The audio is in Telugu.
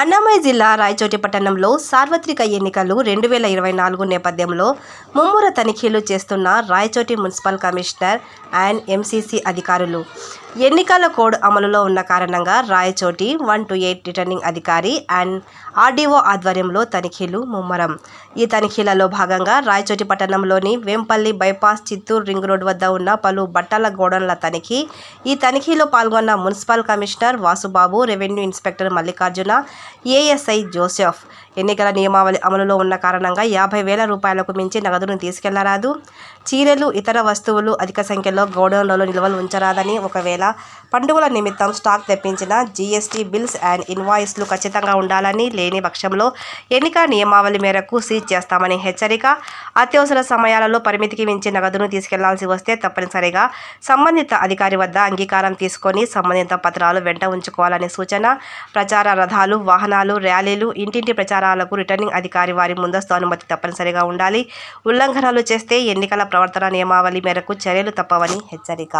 అన్నమయ్య జిల్లా రాయచోటి పట్టణంలో సార్వత్రిక ఎన్నికలు రెండు వేల ఇరవై నాలుగు నేపథ్యంలో ముమ్మూర తనిఖీలు చేస్తున్న Rayachoti municipal commissioner and MCC అధికారులు. ఎన్నికల కోడ్ అమలులో ఉన్న కారణంగా Rayachoti one two eight returning అధికారి అండ్ ఆర్డీఓ ఆధ్వర్యంలో తనిఖీలు ముమ్మరం. ఈ తనిఖీలలో భాగంగా రాయచోటి పట్టణంలోని Vempalli bypass Chittoor ring road వద్ద ఉన్న పలు బట్టల గోడౌన్ల తనిఖీ ఈ తనిఖీలో పాల్గొన్న municipal commissioner Vasubabu revenue inspector Mallikarjuna A S I Joseph ఎన్నికల నియమావళి అమలులో ఉన్న కారణంగా యాభై వేల రూపాయలకు మించి నగదును తీసుకెళ్ళరాదు. చీరలు ఇతర వస్తువులు అధిక సంఖ్యలో గోడౌన్లలో నిల్వలు ఉంచరాదని ఒకవేళ పండుగల నిమిత్తం స్టాక్ తెప్పించిన జీఎస్టీ బిల్స్ అండ్ ఇన్వాయిస్లు ఖచ్చితంగా ఉండాలని లేని పక్షంలో ఎన్నికల నియమావళి మేరకు సీజ్ చేస్తామని హెచ్చరిక. అత్యవసర సమయాలలో పరిమితికి మించి నగదును తీసుకెళ్ళాల్సి వస్తే తప్పనిసరిగా సంబంధిత అధికారి వద్ద అంగీకారం తీసుకొని సంబంధిత పత్రాలు వెంట ఉంచుకోవాలని సూచన. ప్రచార రథాలు వాహనాలు ర్యాలీలు ఇంటింటి ప్రచారాలకు రిటర్నింగ్ అధికారి వారి ముందస్తు అనుమతి తప్పనిసరిగా ఉండాలి. ఉల్లంఘనలు చేస్తే ఎన్నికల ప్రవర్తన నియమావళి మేరకు చర్యలు తప్పవని హెచ్చరిక.